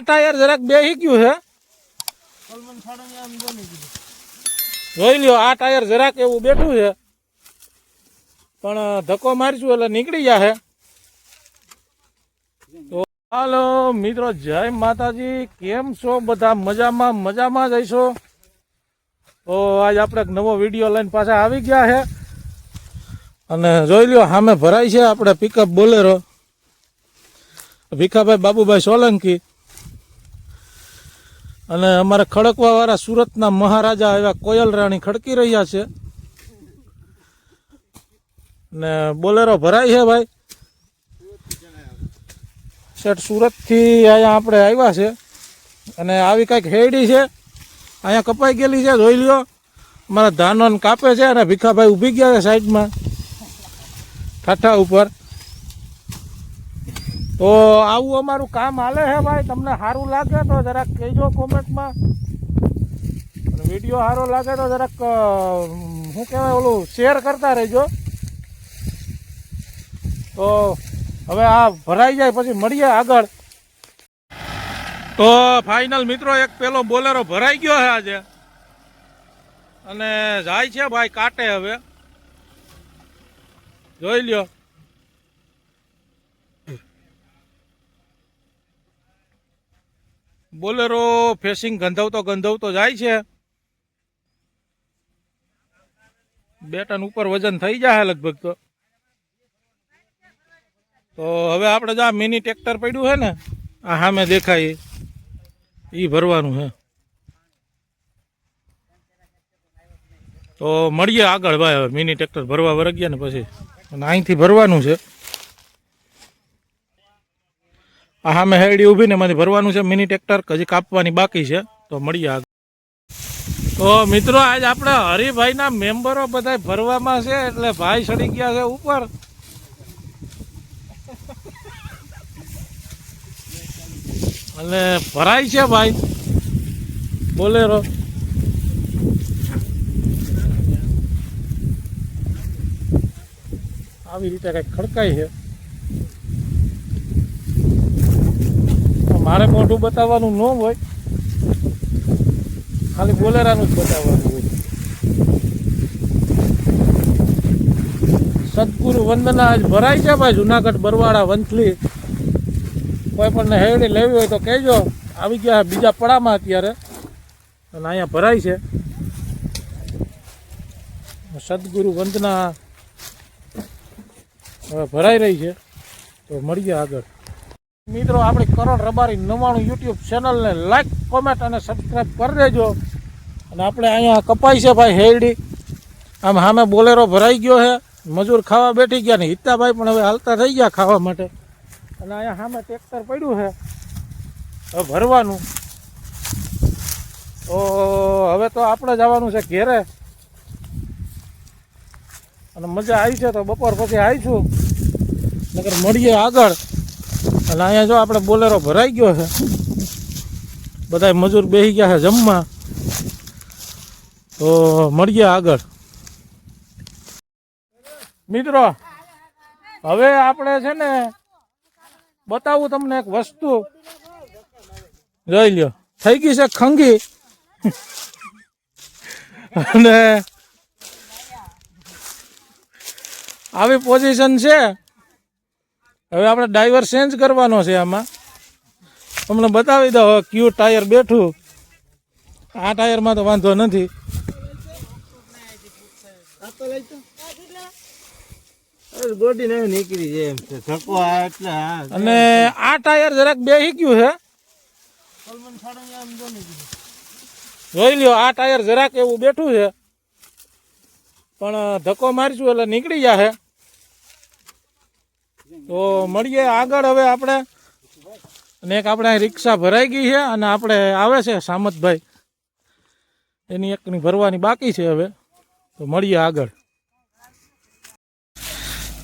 આ ટાયર જરાક બેહી ગયું છે. જોઈ લ્યો, આ ટાયર જરાક એવું બેઠું છે. પણ ધક્કો મારશું એટલે નીકળી જશે તો, હાલો, મિત્રો, જય માતાજી. કેમ છો બધા? મજામાં મજામાં જઈશો તો, આજ આપણે નવો વીડિયો લઈને પાછા આવી ગયા છે. અને જોઈ લ્યો, સામે ભરાય છે આપણે પિકઅપ બોલેરો. ભીખાભાઈ બાબુભાઈ સોલંકી. અને અમારે ખડકવા વાળા સુરતના મહારાજા એવા કોયલ રાણી ખડકી રહ્યા છે. ને બોલેરો ભરાય છે ભાઈ. શેઠ સુરતથી અહીંયા આપણે આવ્યા છે. અને આવી કાંઈક હેડી છે. અહીંયા કપાઈ ગયેલી છે, જોઈ લ્યો. મારા ધાનોને કાપે છે અને ભીખાભાઈ ઊભી ગયા છે સાઈડમાં. ઠાઠા ઉપર. તો આવું અમારું કામ હાલે છે ભાઈ. તમને સારું લાગે તો જરાક કહેજો કોમેન્ટમાં. વીડિયો સારો લાગે તો જરાક શું કહેવાય, ઓલું શેર કરતા રહેજો. તો હવે આ ભરાઈ જાય, પછી મળીએ આગળ. તો ફાઇનલ મિત્રો, એક પેલો બોલેરો ભરાઈ ગયો છે આજે. અને જાય છે ભાઈ, કાટે હવે. જોઈ લ્યો. બોલેરો ફેસિંગ ગંધવતો ગંધવતો જાય છે. બે ટન ઉપર વજન થઈ જાય લગભગ તો. તો હવે આપણે જો મિની ટ્રેક્ટર પડ્યું છે ને, આ સામે દેખાય. એ ભરવાનું છે તો મળીએ આગળ ભાઈ હવે મિની ટ્રેક્ટર ભરવા વરગ્યા ને પછી. અને અહીંથી ભરવાનું છે. આ સામે હેડી ઊભી ને એમાંથી ભરવાનું છે મિની ટ્રેક્ટર હજી કાપવાની બાકી છે. તો મળીએ આગળ. તો મિત્રો, આજ આપણે હરિભાઈના મેમ્બરો બધા ભરવામાં છે, એટલે ભાઈ ચડી ગયા છે ઉપર. એટલે ભરાય છે ભાઈ. બોલેરો આવી રીતે કંઈક ખડકાય છે. મારે મોઢું બતાવવાનું ન હોય, ખાલી બોલેરાનું જ બતાવવાનું હોય. સદગુરુ વંદના આજ ભરાય છે ભાઈ, જુનાગઢ, બરવાડા, વંથલી. કોઈ પણ હેવડી લેવી હોય તો કહેજો. આવી ગયા બીજા પડામાં અત્યારે. અને અહીંયા ભરાય છે. સદગુરુ વંદના હવે ભરાઈ રહી છે. તો મળીએ આગળ. મિત્રો, આપણી કરણ રબારી નવાણું યુટ્યુબ ચેનલને લાઈક કોમેન્ટ અને સબસ્ક્રાઈબ કરી દેજો. અને આપણે અહીંયા કપાઈ છે ભાઈ હેરડી. આમ સામે બોલેરો ભરાઈ ગયો છે. મજૂર ખાવા બેઠી ગયા ને હિતાભાઈ પણ હવે હાલતા થઈ ગયા ખાવા માટે. અને અહીંયા સામે ટ્રેક્ટર પડ્યું છે. હવે ભરવાનું. તો હવે તો આપણે જવાનું છે ઘેરે. અને મજા આવી છે તો બપોર પછી આવીશું. નગર મળીએ આગળ. અને અહીંયા જો આપણે બોલેરો ભરાઈ ગયો છે બધા મજૂર બેસી ગયા છે જમવા. તો મળીએ આગળ. મિત્રો, હવે આપણે છે ને બતાવું તમને એક વસ્તુ. જોઈ લ્યો, થઈ ગઈ છે ખંગી. અને આવી પોઝિશન છે. હવે આપણે ડ્રાઈવર ચેન્જ કરવાનો છે આમાં. તમને બતાવી દો હવે કયું ટાયર બેઠું. આ ટાયરમાં તો વાંધો નથી. અને આ ટાયર જરાક બેહી ગયું છે. જોઈ લ્યો આ ટાયર જરાક એવું બેઠું છે. પણ ધક્કો મારશું એટલે નીકળી જશે તો મળીએ આગળ. હવે આપણે અને એક આપણે રિક્ષા ભરાઈ ગઈ છે અને આપણે આવે છે સામતભાઈ. એની એકની ભરવાની બાકી છે હવે. તો મળીએ આગળ.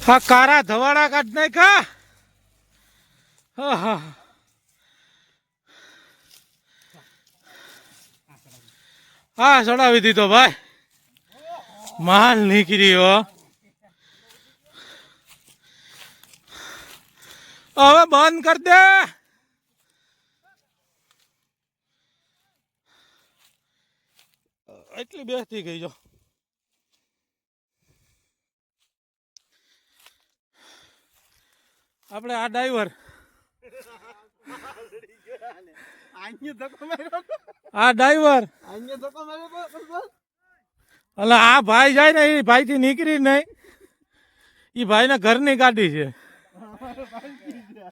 હા, કારા ધવાડા કાઢ નાખા હા હા. હા, ચડાવી દીધો ભાઈ. માલ નીકળ્યો. હવે બંધ કર દે. એટલી બેસતી ગઈ જો. આપણે આ ડ્રાઈવર. આ ડ્રાઈવર. એટલે આ ભાઈ જાય ને, એ ભાઈ થી નીકળી નહીં. એ ભાઈ ને ઘરની કાઢી છે.